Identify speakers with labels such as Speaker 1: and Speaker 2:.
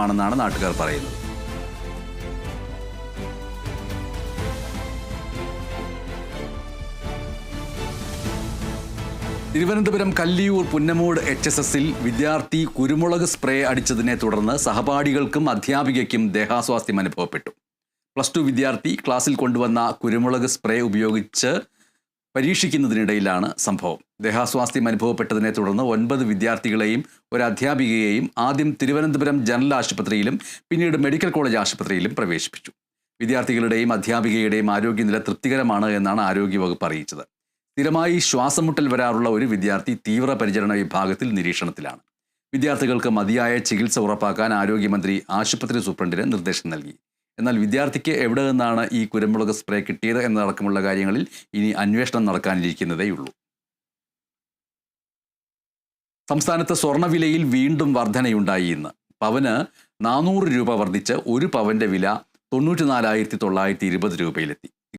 Speaker 1: ആണെന്നാണ് നാട്ടുകാർ പറയുന്നത്. തിരുവനന്തപുരം കല്ലിയൂർ പുന്നമൂട് എച്ച് എസ് എസിൽ വിദ്യാർത്ഥി കുരുമുളക് സ്പ്രേ അടിച്ചതിനെ തുടർന്ന് സഹപാഠികൾക്കും അധ്യാപികയ്ക്കും ദേഹാസ്വാസ്ഥ്യം അനുഭവപ്പെട്ടു. പ്ലസ് ടു വിദ്യാർത്ഥി ക്ലാസ്സിൽ കൊണ്ടുവന്ന കുരുമുളക് സ്പ്രേ ഉപയോഗിച്ച് പരീക്ഷിക്കുന്നതിനിടയിലാണ് സംഭവം. ദേഹാസ്വാസ്ഥ്യം അനുഭവപ്പെട്ടതിനെ തുടർന്ന് ഒൻപത് വിദ്യാർത്ഥികളെയും ഒരു അധ്യാപികയെയും ആദ്യം തിരുവനന്തപുരം ജനറൽ ആശുപത്രിയിലും പിന്നീട് മെഡിക്കൽ കോളേജ് ആശുപത്രിയിലും പ്രവേശിപ്പിച്ചു. വിദ്യാർത്ഥികളുടെയും അധ്യാപികയുടെയും ആരോഗ്യനില തൃപ്തികരമാണ് എന്നാണ് ആരോഗ്യവകുപ്പ് അറിയിച്ചത്. സ്ഥിരമായി ശ്വാസമുട്ടൽ വരാറുള്ള ഒരു വിദ്യാർത്ഥി തീവ്രപരിചരണ വിഭാഗത്തിൽ നിരീക്ഷണത്തിലാണ്. വിദ്യാർത്ഥികൾക്ക് മതിയായ ചികിത്സ ഉറപ്പാക്കാൻ ആരോഗ്യമന്ത്രി ആശുപത്രി സൂപ്രണ്ടിന് നിർദ്ദേശം നൽകി. എന്നാൽ വിദ്യാർത്ഥിക്ക് എവിടെ നിന്നാണ് ഈ കുരുമുളക് സ്പ്രേ കിട്ടിയത് എന്നതടക്കമുള്ള കാര്യങ്ങളിൽ ഇനി അന്വേഷണം നടക്കാനിരിക്കുന്നതേയുള്ളൂ. സംസ്ഥാനത്ത് സ്വർണവിലയിൽ വീണ്ടും വർധനയുണ്ടായി ഇന്ന്. പവന് നാനൂറ് രൂപ വർദ്ധിച്ച് ഒരു പവന്റെ വില തൊണ്ണൂറ്റിനാലായിരത്തി തൊള്ളായിരത്തി ഇരുപത് രൂപയിലെത്തി.